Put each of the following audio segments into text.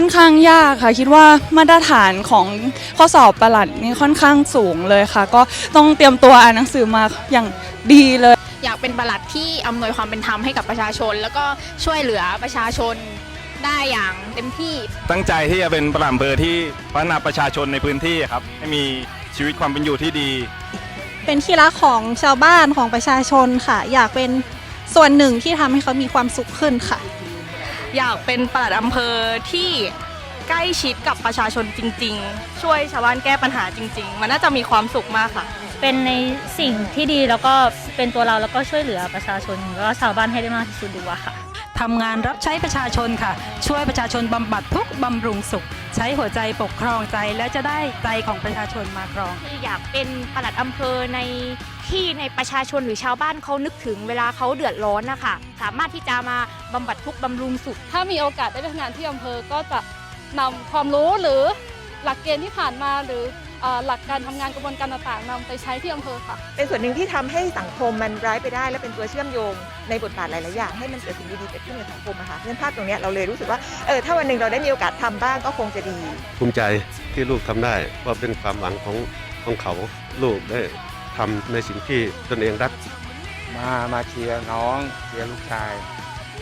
อนข้างยากค่ะคิดว่ามาตรฐานของข้อสอบประหลัดนี่ค่อนข้างสูงเลยค่ะ ก็ต้องเตรียมตัวอ่านหนังสือมาอย่างดีเลย อยากเป็นปลัดที่อำนวยความเป็นธรรมให้กับประชาชน แล้วก็ช่วยเหลือประชาชนได้อย่างเต็มที่ ตั้งใจที่จะเป็นปลัดอำเภอที่พัฒนาประชาชนในพื้นที่ครับให้มีชีวิตความเป็นอยู่ที่ดี เป็นที่รักของชาวบ้านของประชาชนค่ะ อยากเป็นส่วนหนึ่งที่ทำให้เขามีความสุขขึ้นค่ะ อยากเป็นปลัดอำเภอที่ใกล้ชิดกับประชาชนจริง ๆ ช่วยชาวบ้านแก้ปัญหาจริง ๆ มันน่าจะมีความสุขมากค่ะ เป็นในสิ่งที่ดีแล้วก็เป็นตัวเราแล้วก็ช่วยเหลือประชาชนแล้วก็ชาวบ้านให้ได้มากที่สุดดีกว่าค่ะ ทำงานรับใช้ประชาชนค่ะ ช่วยประชาชนบำบัดทุกข์บำรุงสุข ใช้หัวใจปกครองใจและจะได้ใจของประชาชนมาครอง คืออยากเป็นปลัดอำเภอในที่ในประชาชนหรือชาวบ้านเขานึกถึงเวลาเขาเดือดร้อนนะคะสามารถที่จะมาบำบัดทุกข์บำรุงสุข ถ้ามีโอกาสได้ไปทำงานที่อำเภอก็จะนำความรู้หรือ หลักเกณฑ์ที่ผ่านมาหรือเอ่อหลักการทำงานกระบวนการต่างๆนำไปใช้ที่อำเภอค่ะ เป็นส่วนหนึ่งที่ทำให้สังคมมันร้ายไปได้ และเป็นตัวเชื่อมโยงในบทบาทหลายๆอย่างให้มันเกิดสิ่งดีๆเกิดขึ้นในสังคมอะค่ะเพราะฉะนั้นภาพตรงเนี้ยเราเลยรู้สึกว่าเออถ้าวันหนึ่งเราได้มีโอกาสทำบ้างก็คงจะดี ภูมิใจที่ลูกทำได้ว่าเป็นความหวังของของเขาลูกได้ทำในสิ่งที่ตนเองรักมามาเชียร์น้องเชียร์ลูกชาย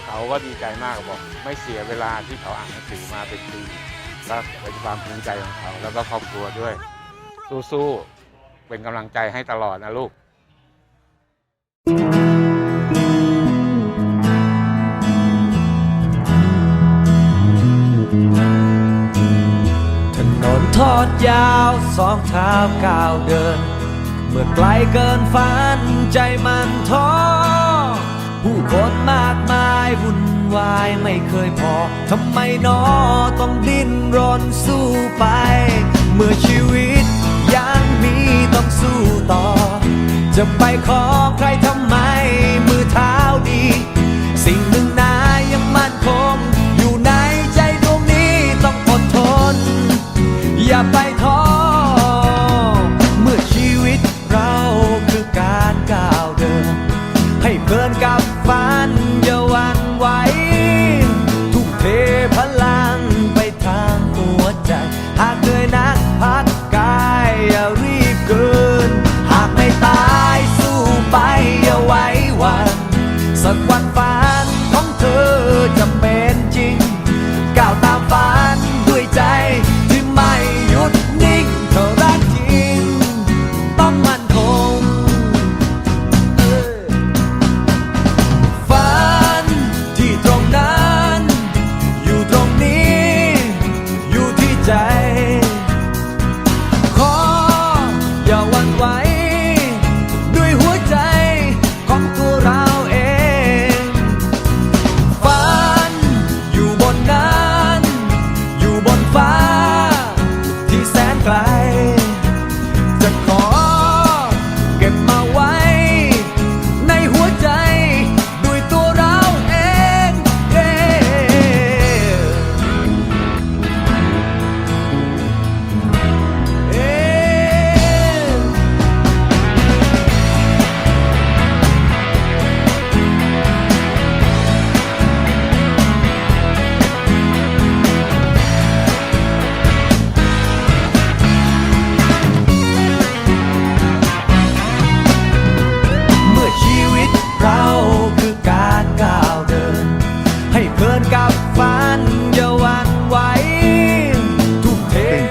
เขาก็ดีใจมากบอก ไม่เสียเวลาที่เขาอ่านหนังสือมาเป็นปี ก็เป็นความภูมิใจของเขาแล้วก็ครอบครัวด้วย สู้ๆเป็นกำลังใจให้ตลอดนะลูกถนนทอดยาวสองเท้าก้าวเดิน เมื่อไกลเกินฝันใจมันท้อผู้คนมากมายวุ่น วายไม่เคยพอ ทำไมนอต้องดิ้นรนสู้ไป เมื่อชีวิตยังมีต้องสู้ต่อ จะไปขอใครทำไม มือเท้าดี สิ่งหนึ่งนายยังมั่นคง อยู่ในใจดวงนี้ต้องอดทน อย่าไปท้อเมื่อชีวิตเราคือการก้าวเดิน ให้เพลินกับฝันอย่าหวัน ไหว ทุกเทพลังไปทางหัวใจ หากเหนื่อยนักพักกายอย่ารีบเกิน หากไม่ตายสู้ไปอย่าไว้วัน สักวันฝัน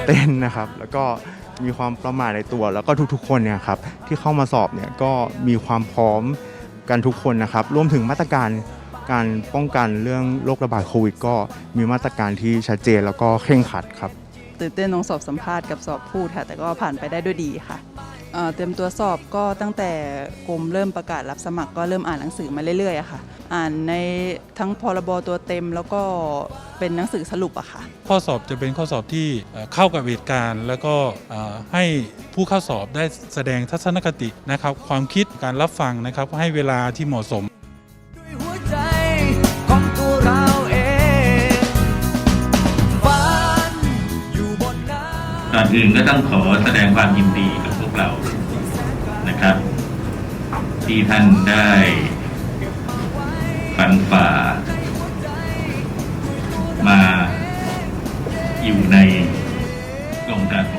ต้นนะครับ แล้วก็มีความประมาทในตัว แล้วก็ทุกๆ คนเนี่ยครับที่เข้ามาสอบเนี่ยก็มีความพร้อมกันทุกคนนะครับ รวมถึงมาตรการการป้องกันเรื่องโรคระบาดโควิด ก็มีมาตรการที่ชัดเจนแล้วก็เคร่งขัดครับ ตื่นเต้นลองสอบสัมภาษณ์กับสอบพูดค่ะ แต่ก็ผ่านไปได้ด้วยดีค่ะ เอ่อเตรียมตัวสอบก็ตั้งแต่กรมเริ่มประกาศรับสมัครก็เริ่มอ่านหนังสือมาเรื่อยๆอะค่ะ อ่านในทั้งพรบตัวเต็มแล้วก็เป็นหนังสือสรุปอะค่ะ ข้อสอบจะเป็นข้อสอบที่เอ่อเข้ากับเหตุการณ์ แล้วก็เอ่อให้ผู้เข้าสอบได้แสดงทัศนคตินะครับ ความคิดการรับฟังนะครับให้เวลาที่เหมาะสมหัวใจของตัวเราเองฝันอยู่บนน้ำก่อนอื่นก็ต้องขอแสดงความยินดีกับพวกเรา นะครับ ที่ท่านได้ฟันฝ่า มาอยู่ในกรมการป